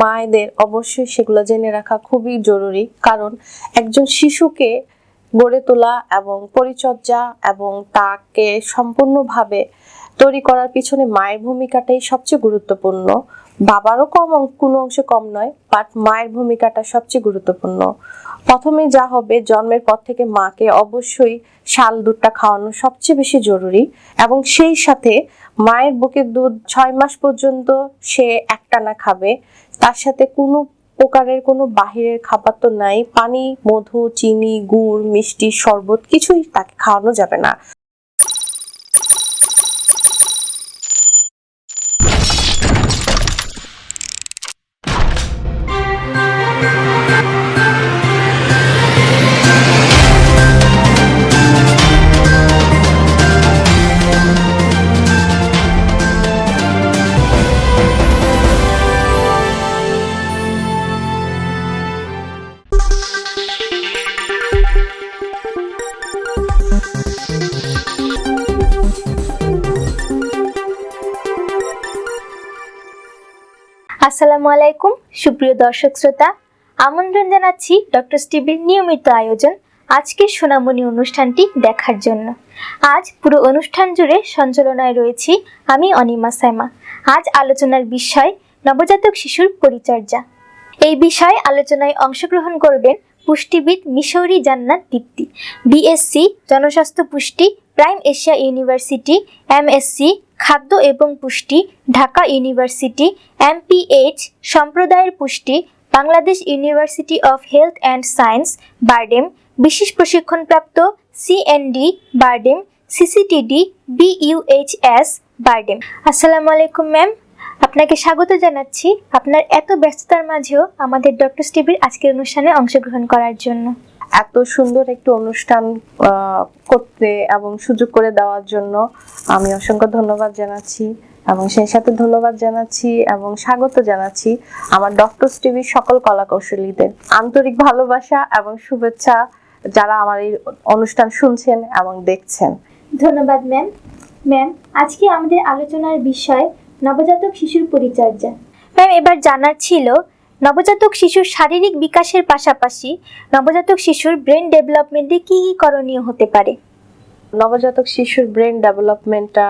মায়েদের অবশ্যই সেগুলো জেনে রাখা খুবই জরুরি। কারণ একজন শিশুকে গড়ে তোলা এবং পরিচর্যা এবং তাকে সম্পূর্ণভাবে তৈরি করার পিছনে মায়ের ভূমিকাটাই সবচেয়ে গুরুত্বপূর্ণ। বাবারও কম কোনো অংশে কম নয় বাট মায়ের ভূমিকাটা সবচেয়ে গুরুত্বপূর্ণ। প্রথমে যা হবে, জন্মের পর থেকে মাকে অবশ্যই শাল দুধটা খাওয়ানো সবচেয়ে বেশি জরুরি এবং সেই সাথে মায়ের বুকের দুধ ছয় মাস পর্যন্ত সে একটানা খাবে। তার সাথে কোনো প্রকারের কোনো বাহিরের খাবার তো নাই, পানি, মধু, চিনি, গুড়, মিষ্টি, শরবত কিছুই তাকে খাওয়ানো যাবে না। আসসালামু আলাইকুম, সুপ্রিয় দর্শক শ্রোতা। আমন্ত্রণ জানাচ্ছি ডক্টর স্টিভের নিয়মিত আয়োজন আজকের সোনামণি অনুষ্ঠানটি দেখার জন্য। আজ পুরো অনুষ্ঠান জুড়ে সঞ্চালনায় রয়েছি আমি অনিমা সাইমা। আজ আলোচনার বিষয় নবজাতক শিশুর পরিচর্যা। এই বিষয়ে আলোচনায় অংশগ্রহণ করবেন পুষ্টিবিদ মিশৌরি জান্নাত দীপ্তি বিএসসি জনস্বাস্থ্য পুষ্টি প্রাইম এশিয়া ইউনিভার্সিটি এমএসসি খাদ্য এবং পুষ্টি, ঢাকা ইউনিভার্সিটি, এমপিএইচ, সম্প্রদায়ের পুষ্টি, Bangladesh university of health and science, BIRDEM, বিশেষ প্রশিক্ষণপ্রাপ্ত C N D, BIRDEM, C C T D, B U H S, BIRDEM. আসসালামু আলাইকুম, ম্যাম। আপনাকে স্বাগত জানাচ্ছি আপনার এত ব্যস্ততার মাঝেও আমাদের ডক্টর স্টিভির আজকের অনুষ্ঠানে অংশগ্রহণ করার জন্য। এত সুন্দর একটি অনুষ্ঠান আহ, করতে এবং সুযোগ করে দেওয়ার জন্য আমি অসংখ্য ধন্যবাদ জানাচ্ছি এবং সেই সাথে ধন্যবাদ জানাচ্ছি এবং স্বাগত জানাচ্ছি আমার ডক্টর টিভির সকল কলা কৌশলীদের আন্তরিক ভালোবাসা এবং শুভেচ্ছা যারা আমার এই অনুষ্ঠান শুনছেন এবং দেখছেন। ধন্যবাদ ম্যাম ম্যাম আজকে আমাদের আলোচনার বিষয় নবজাতক শিশুর পরিচর্যা। ম্যাম এবার জানার ছিল নবজাতক শিশুর শারীরিক বিকাশের পাশাপাশি নবজাতক শিশুর ব্রেন ডেভেলপমেন্টে কি কি করণীয় হতে পারে? নবজাতক শিশুর ব্রেন ডেভেলপমেন্টটা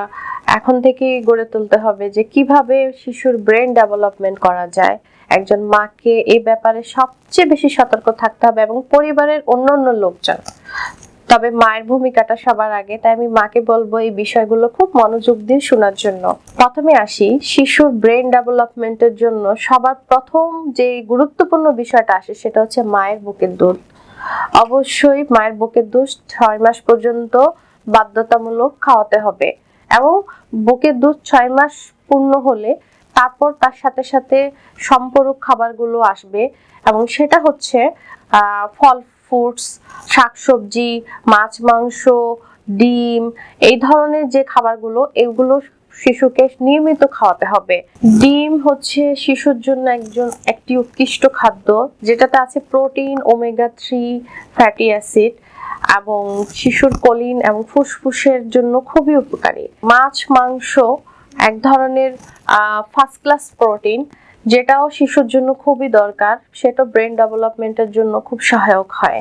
এখন থেকেই গড়ে তুলতে হবে যে কীভাবে শিশুর ব্রেন ডেভেলপমেন্ট করা যায়। একজন মাকে এই ব্যাপারে সবচেয়ে বেশি সতর্ক থাকতে হবে এবং পরিবারের অন্যান্য লোকজন। তবে মায়ের ভূমিকাটা সবার আগে, তাই আমি মাকে বলব এই বিষয়গুলো খুব মনোযোগ দিয়ে শোনার জন্য। প্রথমে আসি, শিশুর ব্রেন ডেভেলপমেন্টের জন্য সবার প্রথম যে গুরুত্বপূর্ণ বিষয়টা আসে সেটা হচ্ছে মায়ের বুকের দুধ। অবশ্যই মায়ের বুকের দুধ ছয় মাস পর্যন্ত বাধ্যতামূলক খাওয়াতে হবে এবং বুকের দুধ ছয় মাস পূর্ণ হলে তারপর তার সাথে সাথে সম্পূরক খাবারগুলো আসবে এবং সেটা হচ্ছে ফল ফ্রুটস শাকসবজি, মাছ, মাংস, ডিম, এই ধরনের যে খাবারগুলো, এগুলো শিশুকে নিয়মিত খাওয়াতে হবে। ডিম হচ্ছে শিশুর জন্য একজন, একটি উৎকৃষ্ট খাদ্য, যেটাতে আছে protein, omega three, fatty acid, এবং শিশুর কলিন এবং ফুসফুসের জন্য খুবই উপকারী। মাছ, মাংস, এক ধরনের ফার্স্ট ক্লাস প্রোটিন যেটাও শিশুর জন্য খুবই দরকার, সেটা ব্রেন ডেভেলপমেন্টের জন্য খুব সহায়ক হয়।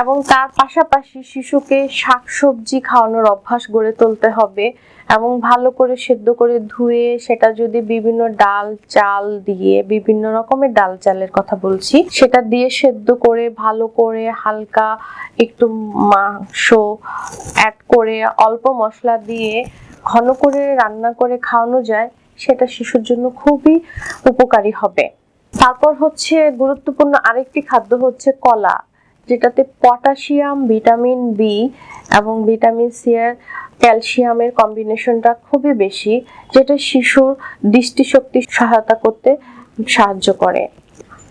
এবং তার পাশাপাশি শিশুকে শাকসবজি খাওয়ানোর অভ্যাস গড়ে তুলতে হবে এবং ভালো করে সেদ্ধ করে ধুয়ে সেটা যদি বিভিন্ন ডাল চাল দিয়ে, বিভিন্ন রকমের ডাল চালের কথা বলছি, সেটা দিয়ে সেদ্ধ করে ভালো করে হালকা একটু মাংস অ্যাড করে অল্প মশলা দিয়ে ঘন করে রান্না করে খাওয়ানো যায়। সেটা শিশুর জন্য খুবই উপকারী হবে। তারপর হচ্ছে গুরুত্বপূর্ণ আরেকটি খাদ্য হচ্ছে কলা, যেটাতে পটাশিয়াম, ভিটামিন বি এবং ভিটামিন সি এর ক্যালসিয়ামের কম্বিনেশনটা খুবই বেশি, যেটা শিশুর দৃষ্টিশক্তি সহায়তা করতে সাহায্য করে।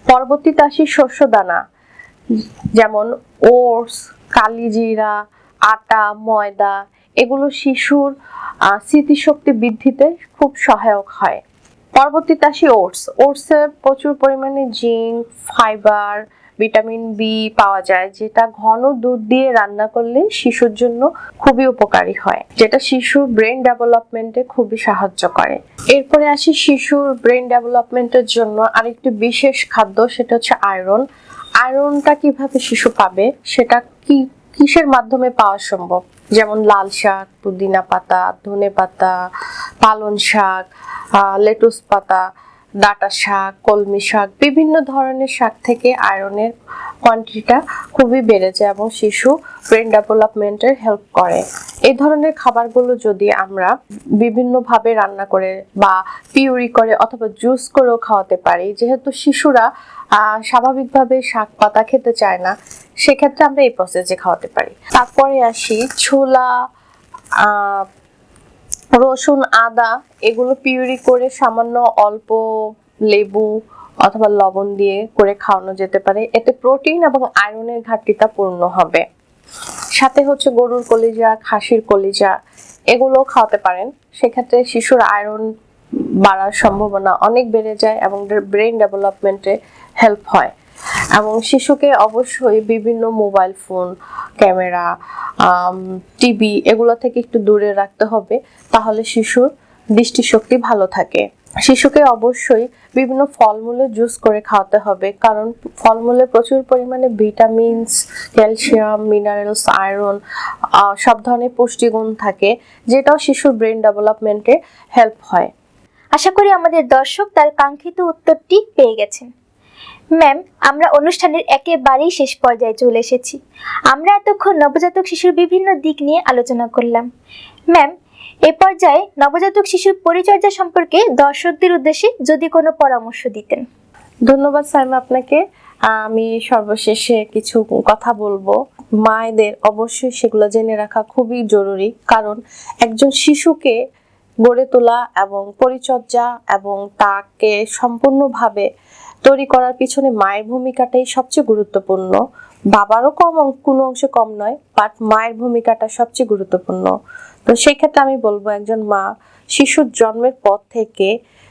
পরবর্তীতে আসি শস্য দানা, যেমন ওটস, কালিজিরা, আটা, ময়দা এগুলো শিশুর স্মৃতিশক্তি বৃদ্ধিতে খুব সহায়ক হয়। পরবর্তীতে আসি ওটস। ওটসে প্রচুর পরিমাণে জিঙ্ক, ফাইবার, ভিটামিন বি পাওয়া যায়, যেটা ঘন দুধ দিয়ে রান্না করলে শিশুর জন্য খুবই উপকারী হয়, যেটা শিশুর ব্রেন ডেভেলপমেন্টে খুবই সাহায্য করে। এরপরে আসি শিশুর ব্রেন ডেভেলপমেন্টের জন্য আরেকটি বিশেষ খাদ্য, সেটা হচ্ছে আয়রন। আয়রনটা কীভাবে শিশু পাবে, সেটা কি কিসের মাধ্যমে পাওয়া সম্ভব? যেমন লাল শাক, পুদিনা পাতা, ধনে পাতা পালন শাক লেটুস পাতা ডাটা শাক, কলমি শাক, বিভিন্ন ধরনের শাক থেকে আয়রনের কোয়ান্টিটিটা খুবই বেড়ে যায় এবং শিশু ব্রেন ডেভেলপমেন্টের হেল্প করে। এই ধরনের খাবারগুলো যদি আমরা বিভিন্নভাবে রান্না করে বা পিউরি করে অথবা জুস করেও খাওয়াতে পারি, যেহেতু শিশুরা স্বাভাবিকভাবে শাক পাতা খেতে চায় না, সেক্ষেত্রে আমরা এই প্রসেসে খাওয়াতে পারি। তারপরে আসি ছোলা রসুন, আদা, এগুলো পিউরি করে সামান্য অল্প লেবু অথবা লবণ দিয়ে করে খাওয়ানো যেতে পারে। এতে প্রোটিন এবং আয়রনের ঘাটতিটা পূর্ণ হবে। সাথে হচ্ছে গরুর কলিজা, খাসির কলিজা এগুলো খাওয়াতে পারেন। সেক্ষেত্রে শিশুর আয়রন বাড়ার সম্ভাবনা অনেক বেড়ে যায় এবং ব্রেন ডেভেলপমেন্টে হেল্প হয়। এবং শিশুকে অবশ্যই বিভিন্ন মোবাইল ফোন, ক্যামেরা টিভি এগুলো থেকে একটু দূরে রাখতে হবে, তাহলে শিশুর দৃষ্টিশক্তি ভালো থাকে। শিশুকে অবশ্যই বিভিন্ন ফলমূলের জুস করে খাওয়াতে হবে, কারণ ফলমূলে প্রচুর পরিমাণে ভিটামিনস, ক্যালসিয়াম, মিনারেলস, আয়রন সব ধরনের পুষ্টিগুণ থাকে, যেটাও শিশুর ব্রেন ডেভেলপমেন্টে হেল্প হয়। আশা করি আমাদের দর্শক তার কাঙ্ক্ষিত উত্তরটি পেয়ে গেছেন। ম্যাম, আমরা অনুষ্ঠানের একেবারেই শেষ পর্যায়ে চলে এসেছি। আমরা এতক্ষণ নবজাতক শিশুর বিভিন্ন দিক নিয়ে আলোচনা করলাম। ম্যাম, এ পর্যায়ে নবজাতক শিশুর পরিচর্যা সম্পর্কে দর্শকদের উদ্দেশ্যে যদি কোনো পরামর্শ দিতেন। ধন্যবাদ সাইমা আপনাকে। আমি সর্বশেষে কিছু কথা বলব। মায়েদের অবশ্যই সেগুলো জেনে রাখা খুবই জরুরি, কারণ একজন শিশুকে গড়ে তোলা এবং পরিচর্যা এবং তাকে সম্পূর্ণভাবে তৈরি করার পিছনে মায়ের ভূমিকাটাই সবচেয়ে গুরুত্বপূর্ণ। বাবারও কম কোনো অংশে কম নয় বাট মায়ের ভূমিকাটা সবচেয়ে গুরুত্বপূর্ণ। তো সেই ক্ষেত্রে আমি বলব, একজন মা শিশুর জন্মের পর থেকে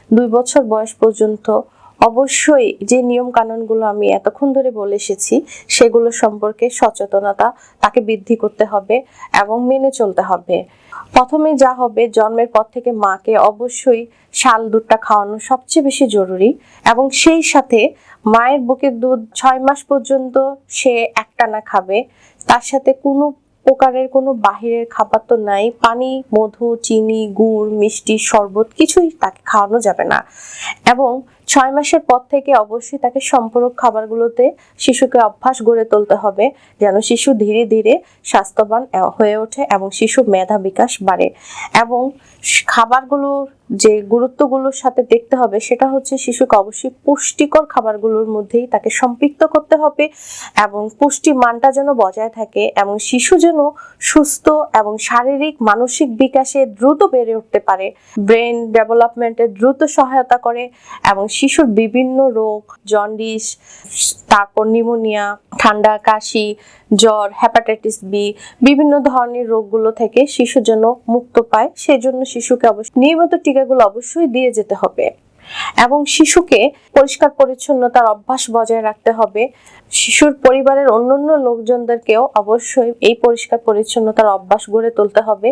দুই বছর বয়স পর্যন্ত অবশ্যই যে নিয়ম কানুনগুলো আমি এতক্ষণ ধরে বলে এসেছি, সেগুলো সম্পর্কে সচেতনতা তাকে বৃদ্ধি করতে হবে এবং মেনে চলতে হবে। প্রথমে যা হবে, জন্মের পর থেকে মাকে অবশ্যই শাল দুধটা খাওয়ানো সবচেয়ে বেশি জরুরি এবং সেই সাথে মায়ের বুকের দুধ ছয় মাস পর্যন্ত সে একটানা খাবে। তার সাথে কোনো প্রকারের কোনো বাহিরের খাবার তো নাই, পানি, মধু, চিনি, গুড়, মিষ্টি, শরবত কিছুই তাকে খাওয়ানো যাবে না। এবং ছয় মাসের পর থেকে অবশ্যই তাকে সম্পূরক খাবারগুলোতে শিশুকে অভ্যাস গড়ে তুলতে হবে, যেন শিশু ধীরে ধীরে স্বাস্থ্যবান হয়ে ওঠে এবং শিশু মেধা বিকাশ বাড়ে। এবং খাবারগুলোর যে গুরুত্বগুলোর সাথে দেখতে হবে, সেটা হচ্ছে শিশুকে অবশ্যই পুষ্টিকর খাবারগুলোর মধ্যেই তাকে সম্পৃক্ত করতে হবে এবং পুষ্টি মানটা যেন বজায় থাকে এবং শিশু যেন সুস্থ এবং শারীরিক, মানসিক বিকাশে দ্রুত বেড়ে উঠতে পারে। ব্রেন ডেভেলপমেন্টে দ্রুত সহায়তা করে এবং শিশুর বিভিন্ন রোগ জন্ডিস তারপর নিউমোনিয়া ঠান্ডা, কাশি, জ্বর হ্যাপাটাইটিস বি বিভিন্ন ধরনের রোগগুলো থেকে শিশু যেন মুক্ত পায়, সেজন্য শিশুকে অবশ্যই নিয়মিত টিকাগুলো অবশ্যই দিয়ে যেতে হবে। এবং শিশুকে পরিষ্কার পরিচ্ছন্নতার অভ্যাস বজায় রাখতে হবে। শিশুর পরিবারের অন্যান্য লোকজনদেরকেও অবশ্যই এই পরিষ্কার পরিচ্ছন্নতার অভ্যাস গড়ে তুলতে হবে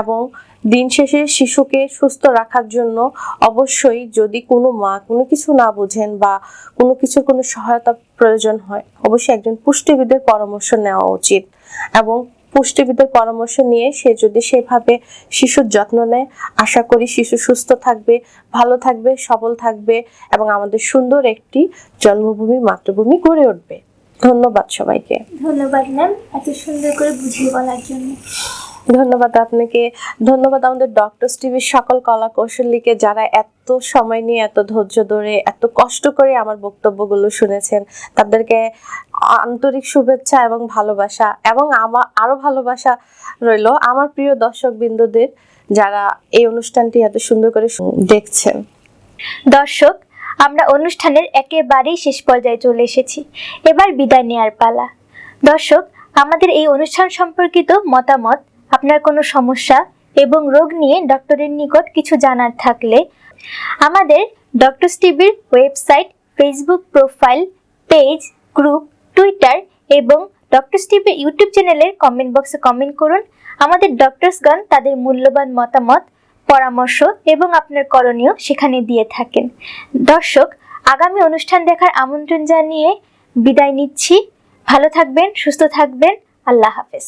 এবং দিন শেষে শিশুকে সুস্থ রাখার জন্য অবশ্যই যদি কোনো মা কোনো কিছু না বোঝেন বা কোনো কিছুর কোনো সহায়তা প্রয়োজন হয়, অবশ্যই একজন পুষ্টিবিদের পরামর্শ নেওয়া উচিত। এবং পুষ্টিবিদের পরামর্শ নিয়ে সে যদি সেভাবে শিশুর যত্ন নেয়, আশা করি শিশু সুস্থ থাকবে, ভালো থাকবে, সবল থাকবে এবং আমাদের সুন্দর একটি জন্মভূমি, মাতৃভূমি গড়ে উঠবে। ধন্যবাদ সবাইকে। ধন্যবাদ ম্যাম, এত সুন্দর করে বুঝিয়ে বলার জন্য। ধন্যবাদ আপনাকে। ধন্যবাদ আমাদের ডক্টর টিভির সকল কলা কৌশলীকে যারা এত সময় নিয়ে, এত ধৈর্য ধরে, এত কষ্ট করে আমার বক্তব্যগুলো শুনেছেন। তাদেরকে আন্তরিক শুভেচ্ছা এবং ভালোবাসা এবং আমার আরও ভালোবাসা রইল আমার প্রিয় দর্শক বিন্দুদের যারা এই অনুষ্ঠানটি এত সুন্দর করে দেখছেন। দর্শক, আমরা অনুষ্ঠানের একেবারেই শেষ পর্যায়ে চলে এসেছি। এবার বিদায় নেওয়ার পালা। দর্শক, আমাদের এই অনুষ্ঠান সম্পর্কিত মতামত আপনার কোনো সমস্যা এবং রোগ নিয়ে ডক্টরের নিকট কিছু জানার থাকলে আমাদের ডক্টর টিভির website, Facebook profile page, group, Twitter এবং ডক্টর স্টিভের ইউটিউব চ্যানেলের কমেন্ট বক্সে কমেন্ট করুন। আমাদের ডক্টরসগণ তাদের মূল্যবান মতামত, পরামর্শ এবং আপনার করণীয় সেখানে দিয়ে থাকেন। দর্শক, আগামী অনুষ্ঠান দেখার আমন্ত্রণ জানিয়ে বিদায় নিচ্ছি। ভালো থাকবেন, সুস্থ থাকবেন। আল্লাহ হাফেজ।